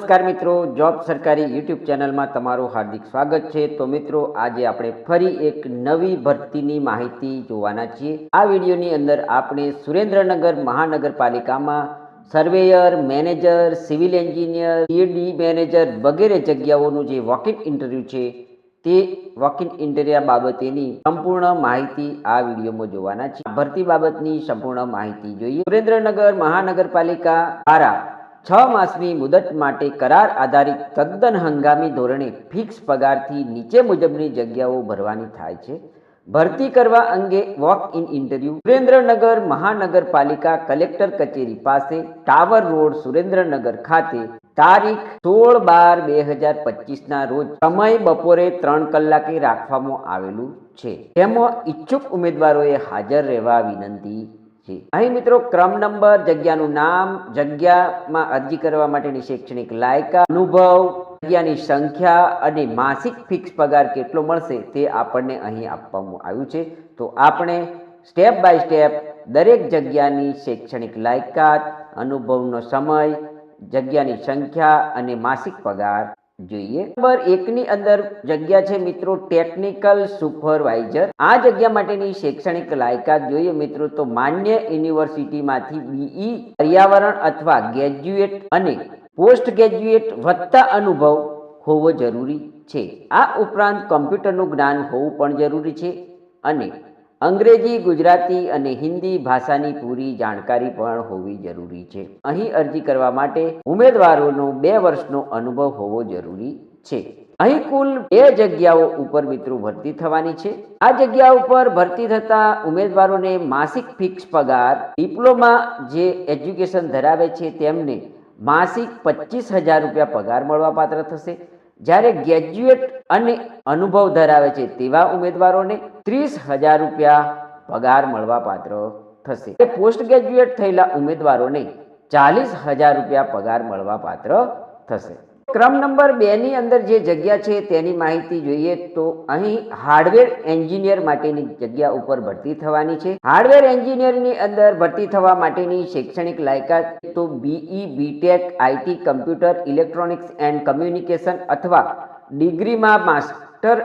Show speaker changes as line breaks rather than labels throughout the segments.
નમસ્કાર મિત્રો, જોબ સરકારી યુટ્યુબ ચેનલમાં તમારું હાર્દિક સ્વાગત છે. તો મિત્રો, આજે આપણે ફરી એક નવી ભરતીની માહિતી જોવાના છીએ. આ વિડીયોની અંદર આપણે સુરેન્દ્રનગર મહાનગરપાલિકામાં surveyor, manager, civil engineer CD manager વગેરે જગ્યાઓનું જે વોકિન ઇન્ટરવ્યૂ છે, તે વોકિન ઇન્ટરવ્યુ બાબતેની સંપૂર્ણ માહિતી આ વિડીયોમાં જોવાના છે ભરતી બાબતની સંપૂર્ણ માહિતી જોઈએ. સુરેન્દ્રનગર મહાનગરપાલિકા દ્વારા છ માસની મુદત માટે કરાર આધારિત તદ્દન હંગામી ધોરણે ફિક્સ પગારથી નીચે મુજબની જગ્યાઓ ભરવાની થાય છે. ભરતી કરવા અંગે વોક ઇન ઇન્ટરવ્યુ. સુરેન્દ્રનગર મહાનગરપાલિકા કલેક્ટર કચેરી પાસે ટાવર રોડ, સુરેન્દ્રનગર ખાતે તારીખ સોળ બાર બે હજાર પચીસના રોજ સમય બપોરે ત્રણ કલાકે રાખવામાં આવેલું છે. તેમાં ઈચ્છુક ઉમેદવારોએ હાજર રહેવા વિનંતી છે અહીં મિત્રો ક્રમ નંબર, જગ્યાનું નામ, જગ્યામાં અરજી કરવા માટેની શૈક્ષણિક લાયકા, અનુભવ, જગ્યાની સંખ્યા અને માસિક ફિક્સ પગાર કેટલો મળશે તે આપણને અહીં આપવામાં આવ્યું છે. તો આપણે સ્ટેપ બાય સ્ટેપ દરેક જગ્યાની શૈક્ષણિક લાયકાત, અનુભવનો સમય, જગ્યાની સંખ્યા અને માસિક પગાર જોઈએ. નંબર એકની અંદર જગ્યા છે મિત્રો ટેકનિકલ સુપરવાઇઝર આ જગ્યા માટેની શૈક્ષણિક લાયકાત જોઈએ મિત્રો તો માન્ય યુનિવર્સિટીમાંથી બીઈ પર્યાવરણ અથવા ગ્રેજ્યુએટ અને પોસ્ટ ગ્રેજ્યુએટ વત્તા અનુભવ હોવો જરૂરી છે. આ ઉપરાંત કમ્પ્યુટરનું જ્ઞાન હોવું પણ જરૂરી છે અને અંગ્રેજી, ગુજરાતી અને હિન્દી ભાષાની પૂરી જાણકારી પણ હોવી જરૂરી છે. અહીં અરજી કરવા માટે ઉમેદવારોનો બે વર્ષનો અનુભવ હોવો જરૂરી છે. અહીં કુલ બે જગ્યાઓ ઉપર મિત્રો ભરતી થવાની છે. આ જગ્યા ઉપર ભરતી થતા ઉમેદવારોને માસિક ફિક્સ પગાર, ડિપ્લોમા જે એજ્યુકેશન ધરાવે છે તેમને માસિક પચીસ હજાર રૂપિયા પગાર મળવા પાત્ર થશે. જ્યારે ગ્રેજ્યુએટ અને અનુભવ ધરાવે છે તેવા ઉમેદવારોને ત્રીસ હજાર રૂપિયા પગાર મળવા પાત્ર થશે પોસ્ટ ગ્રેજ્યુએટ થયેલા ઉમેદવારોને ચાલીસ હજાર રૂપિયા પગાર મળવા પાત્ર થશે. ક્રમ નંબર બે ની અંદર જે જગ્યા છે તેની માહિતી જોઈએ તો અહીં હાર્ડવેર એન્જિનિયર માટેની જગ્યા ઉપર ભરતી થવાની છે. હાર્ડવેર એન્જિનિયરની અંદર ભરતી થવા માટેની શૈક્ષણિક લાયકાત તો BE BTech IT computer electronics and communication અથવા ડિગ્રીમાં માસ્ટર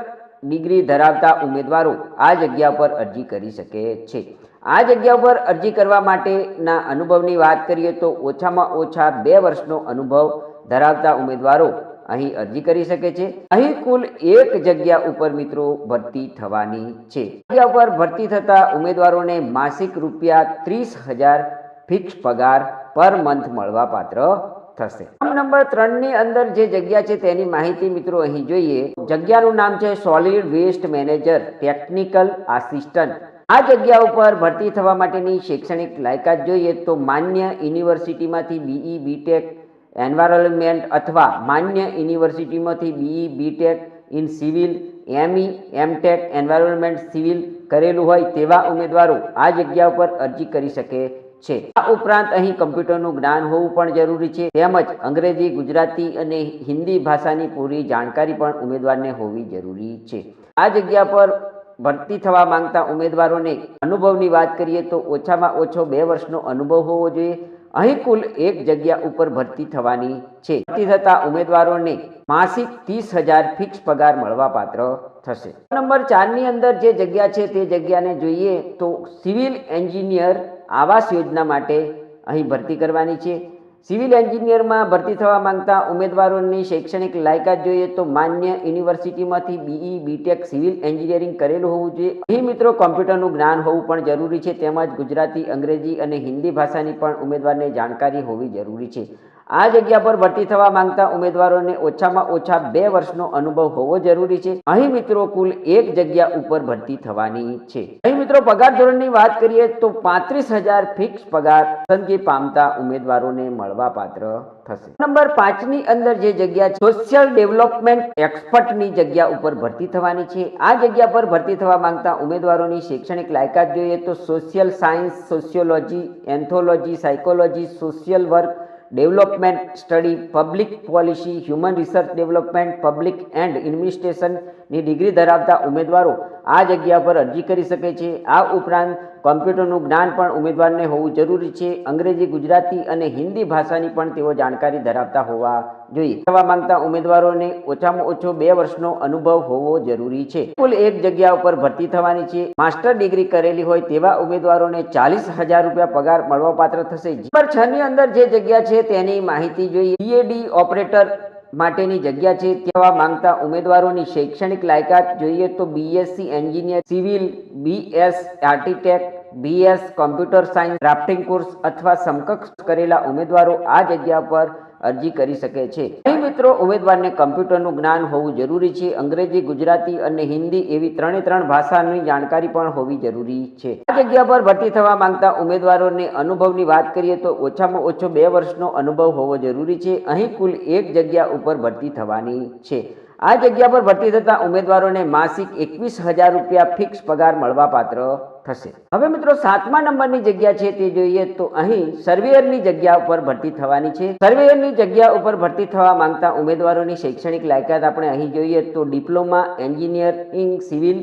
ડિગ્રી ધરાવતા ઉમેદવારો આ જગ્યા પર અરજી કરી શકે છે. આ જગ્યા પર અરજી કરવા માટેના અનુભવની વાત કરીએ તો ઓછામાં ઓછા બે વર્ષનો અનુભવ ધરાવતા ઉમેદવારો અહીં અરજી કરી શકે છે. અહીં કુલ એક જગ્યા ઉપર મિત્રો ભરતી થવાની છે. જગ્યા ઉપર ભરતી થતા ઉમેદવારોને માસિક રૂપિયા ત્રીસ હજાર ફિક્સ પગાર પર મંથ મળવા પાત્ર થશે. નંબર ત્રણની અંદર જે જગ્યા છે તેની માહિતી મિત્રો અહીં જોઈએ. જગ્યાનું નામ છે solid waste manager technical assistant આ જગ્યા ઉપર ભરતી થવા માટેની શૈક્ષણિક લાયકાત જોઈએ તો માન્ય યુનિવર્સિટીમાંથી બીઈ બીટેક એન્વાયરમેન્ટ અથવા માન્ય યુનિવર્સિટીમાંથી BE BTech in civil ME MTech environment civil કરેલું હોય તેવા ઉમેદવારો આ જગ્યા ઉપર અરજી કરી શકે છે. આ ઉપરાંત અહીં કમ્પ્યુટરનું જ્ઞાન હોવું પણ જરૂરી છે. તેમજ અંગ્રેજી, ગુજરાતી અને હિન્દી ભાષાની પૂરી જાણકારી પણ ઉમેદવારને હોવી જરૂરી છે. આ જગ્યા પર ભરતી થવા માંગતા ઉમેદવારોને અનુભવની વાત કરીએ તો ઓછામાં ઓછો બે વર્ષનો અનુભવ હોવો જોઈએ. અહીં કુલ એક જગ્યા ઉપર ભરતી થવાની છે. ભરતી થતા ઉમેદવારોને માસિક ત્રીસ હજાર ફિક્સ પગાર મળવા પાત્ર થશે. નંબર ચારની અંદર જે જગ્યા છે તે જગ્યાને જોઈએ તો સિવિલ એન્જિનિયર આવાસ યોજના માટે અહીં ભરતી કરવાની છે. સિવિલ એન્જિનિયરમાં ભરતી થવા માંગતા ઉમેદવારોની શૈક્ષણિક લાયકાત જોઈએ તો માન્ય યુનિવર્સિટીમાંથી બીઈ, બીટેક સિવિલ એન્જિનિયરિંગ કરેલું હોવું જોઈએ. અહીં મિત્રો કોમ્પ્યુટરનું જ્ઞાન હોવું પણ જરૂરી છે, તેમજ ગુજરાતી, અંગ્રેજી અને હિન્દી ભાષાની પણ ઉમેદવારને જાણકારી હોવી જરૂરી છે. આ જગ્યા પર ભરતી થવા માંગતા ઉમેદવારોને ઓછામાં ઓછા બે વર્ષનો અનુભવ હોવો જરૂરી છે. અહીં મિત્રો કુલ એક જગ્યા ઉપર ભરતી થવાની છે. અહીં મિત્રો પગાર ધોરણની વાત કરીએ તો પાંત્રીસ હજાર ફિક્સ પગાર પસંદગી પામતા ઉમેદવારોને મળવા પાત્ર થશે. નંબર પાંચની અંદર જે જગ્યા સોશિયલ ડેવલપમેન્ટ એક્સપર્ટની જગ્યા ઉપર ભરતી થવાની છે. આ જગ્યા પર ભરતી થવા માંગતા ઉમેદવારોની શૈક્ષણિક લાયકાત જોઈએ તો social science sociology anthology psychology social work development study, public policy, human research development, public and એડમિનિસ્ટ્રેશનની degree ધરાવતા ઉમેદવારો આ જગ્યા પર અરજી કરી શકે છે. આ ઉપરાંત કોમ્પ્યુટરનું જ્ઞાન પણ ઉમેદવારને હોવું જરૂરી છે. અંગ્રેજી, ગુજરાતી અને હિન્દી ભાષાની પણ તેઓ જાણકારી ધરાવતા હોવા જોઈએ. થવા માંગતા ઉમેદવારોને ઓછામાં ઓછો બે વર્ષનો અનુભવ હોવો જરૂરી છે. કુલ એક જગ્યા ઉપર ભરતી થવાની છે. માસ્ટર ડિગ્રી કરેલી હોય તેવા ઉમેદવારોને ચાલીસ હજાર રૂપિયા પગાર મળવાપાત્ર થશે. નંબર છ ની અંદર જે જગ્યા છે તેની માહિતી જોઈએ. બીએડી ઓપરેટર માટેની જગ્યા છે. તેવા માંગતા ઉમેદવારોની શૈક્ષણિક લાયકાત જોઈએ તો BSc engineer civil BS architect BS computer science drafting course અથવા સમકક્ષ કરેલા ઉમેદવારો આ જગ્યા પર અરજી કરી શકે છે. અહીં મિત્રો ઉમેદવારને કમ્પ્યુટરનું જ્ઞાન હોવું જરૂરી છે. અંગ્રેજી, ગુજરાતી અને હિન્દી એવી ત્રણે ત્રણ ભાષાની જાણકારી પણ હોવી જરૂરી છે. આ જગ્યા પર ભરતી થવા માંગતા ઉમેદવારોને અનુભવની વાત કરીએ તો ઓછામાં ઓછો બે વર્ષનો અનુભવ હોવો જરૂરી છે. અહીં કુલ એક જગ્યા ઉપર ભરતી થવાની છે. આ જગ્યા પર ભરતી થતા ઉમેદવારોને માસિક એકવીસ હજાર રૂપિયા ફિક્સ પગાર મળવા પાત્ર થશે. હવે મિત્રો, સાતમા નંબરની જગ્યા છે તે જોઈએ તો અહીં સર્વેયરની જગ્યા ઉપર ભરતી થવાની છે. સર્વેયરની જગ્યા ઉપર ભરતી થવા માંગતા ઉમેદવારોની શૈક્ષણિક લાયકાત આપણે અહીં જોઈએ તો ડિપ્લોમા, એન્જિનિયરિંગ, સિવિલ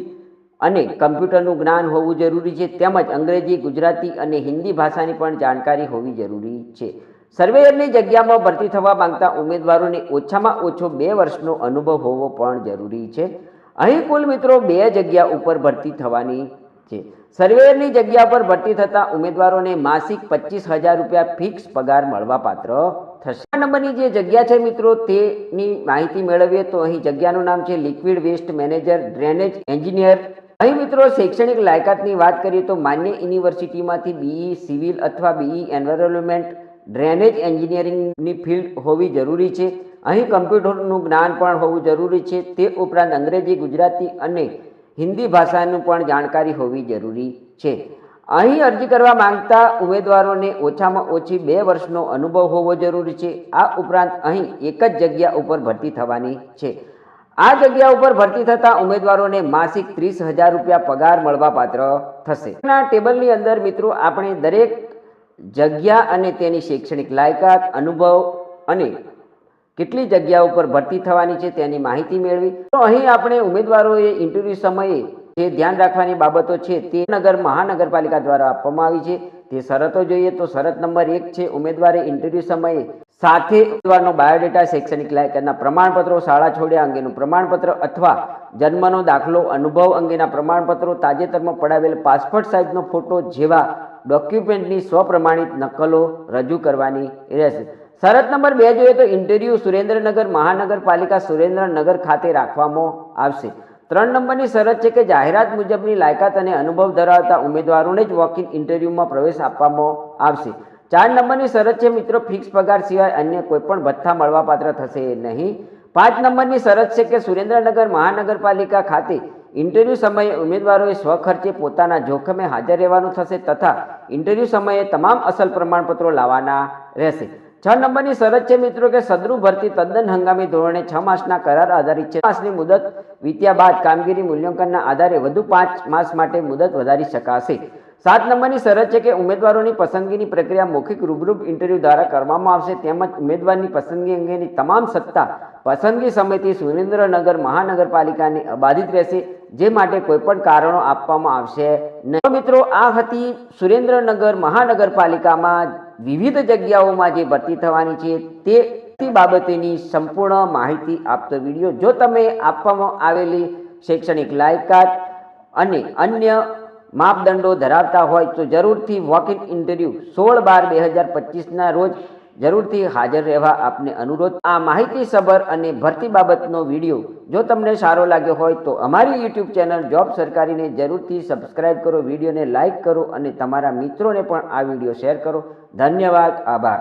અને કમ્પ્યુટરનું જ્ઞાન હોવું જરૂરી છે. તેમજ અંગ્રેજી, ગુજરાતી અને હિન્દી ભાષાની પણ જાણકારી હોવી જરૂરી છે. સર્વેયરની જગ્યામાં ભરતી થવા માંગતા ઉમેદવારોને ઓછામાં ઓછો બે વર્ષનો અનુભવ હોવો પણ જરૂરી છે. અહીં કુલ મિત્રો, બે જગ્યા ઉપર ભરતી થવાની છે. સર્વેની જગ્યા પર ભરતી થતા ઉમેદવારોને માસિક પચીસ હજાર રૂપિયા ફિક્સ પગાર મળવાપાત્ર થશે. આ નંબરની જે જગ્યા છે મિત્રો, તેની માહિતી મેળવીએ તો અહીં જગ્યાનું નામ છે liquid waste manager drainage engineer. અહીં મિત્રો, શૈક્ષણિક લાયકાતની વાત કરીએ તો માન્ય યુનિવર્સિટીમાંથી બીઈ, સિવિલ અથવા બીઈ એન્વાયરમેન્ટ ડ્રેનેજ એન્જિનિયરિંગની ફિલ્ડ હોવી જરૂરી છે. અહીં કમ્પ્યુટરનું જ્ઞાન પણ હોવું જરૂરી છે. તે ઉપરાંત અંગ્રેજી, ગુજરાતી અને હિન્દી ભાષાનું પણ જાણકારી હોવી જરૂરી છે. અહીં અરજી કરવા માંગતા ઉમેદવારોને ઓછામાં ઓછી બે વર્ષનો અનુભવ હોવો જરૂરી છે. આ ઉપરાંત અહીં એક જ જગ્યા ઉપર ભરતી થવાની છે. આ જગ્યા ઉપર ભરતી થતા ઉમેદવારોને માસિક ત્રીસ હજાર રૂપિયા પગાર મળવાપાત્ર થશે. ટેબલની અંદર મિત્રો આપણે દરેક જગ્યા અને તેની શૈક્ષણિક લાયકાત, અનુભવ અને કેટલી જગ્યા ઉપર ભરતી થવાની છે તેની માહિતી મેળવી. તો અહીં આપણે ઉમેદવારોએ ઇન્ટરવ્યૂ સમયે જે ધ્યાન રાખવાની બાબતો છે તે નગર મહાનગરપાલિકા દ્વારા આપવામાં આવી છે. તે શરતો જોઈએ તો શરત નંબર એક છે ઉમેદવારે ઇન્ટરવ્યૂ સમયે સાથે ઉમેદવારનો બાયોડેટા શૈક્ષણિક લાયકાતના પ્રમાણપત્રો, શાળા છોડ્યા અંગેનું પ્રમાણપત્ર અથવા જન્મનો દાખલો, અનુભવ અંગેના પ્રમાણપત્રો, તાજેતરમાં પડાવેલ પાસપોર્ટ સાઇઝનો ફોટો જેવા ડોક્યુમેન્ટની સ્વપ્રમાણિત નકલો રજૂ કરવાની રહેશે. શરત નંબર બે જોઈએ તો ઇન્ટરવ્યૂ સુરેન્દ્રનગર મહાનગરપાલિકા સુરેન્દ્રનગર ખાતે રાખવામાં આવશે. ત્રણ નંબરની શરત છે કે જાહેરાત મુજબની લાયકાત અને અનુભવ ધરાવતા ઉમેદવારોને જ વોક ઇન ઇન્ટરવ્યૂમાં પ્રવેશ આપવામાં આવશે. ચાર નંબરની શરત છે મિત્રો ફિક્સ પગાર સિવાય અન્ય કોઈપણ ભથ્થા મળવાપાત્ર થશે નહીં. પાંચ નંબરની શરત છે કે સુરેન્દ્રનગર મહાનગરપાલિકા ખાતે ઇન્ટરવ્યૂ સમયે ઉમેદવારોએ સ્વખર્ચે પોતાના જોખમે હાજર રહેવાનું થશે તથા ઇન્ટરવ્યૂ સમયે તમામ અસલ પ્રમાણપત્રો લાવવાના રહેશે. છ નંબરની શરત છે મિત્રો કે સદરૂ ભરતી તદ્દન હંગામી ધોરણે છ માસના કરાર આધારિત છે. માસની મુદત વીત્યા બાદ કામગીરી મૂલ્યાંકનના આધારે વધુ પાંચ માસ માટે મુદત વધારી શકાશે. સાત નંબરની શરત છે કે ઉમેદવારોની પસંદગીની પ્રક્રિયા મૌખિક રૂબરૂપ ઇન્ટરવ્યૂ દ્વારા કરવામાં આવશે. તેમજ ઉમેદવારની પસંદગી અંગેની તમામ સત્તા પસંદગી સમિતિ સુરેન્દ્રનગર મહાનગરપાલિકાની અબાધિત રહેશે, જે માટે કોઈપણ કારણો આપવામાં આવશે નહીં. મિત્રો, આ હતી સુરેન્દ્રનગર મહાનગરપાલિકામાં વિવિધ જગ્યાઓમાં જે ભરતી થવાની છે તે બાબતેની સંપૂર્ણ માહિતી આપતો વીડિયો જો તમે આપવામાં આવેલી શૈક્ષણિક લાયકાત અને અન્ય માપદંડો ધરાવતા હોય તો જરૂરથી વોક ઇન ઇન્ટરવ્યૂ સોળ બાર બે હજાર પચીસના રોજ જરૂરથી હાજર રહેવા આપને અનુરોધ. આ માહિતી સભર અને ભરતી બાબતનો વીડિયો જો તમને સારો લાગ્યો હોય તો અમારી યુટ્યુબ ચેનલ જોબ સરકારીને જરૂરથી સબસ્ક્રાઇબ કરો, વિડીયોને લાઇક કરો અને તમારા મિત્રોને પણ આ વીડિયો શેર કરો. ધન્યવાદ, આભાર.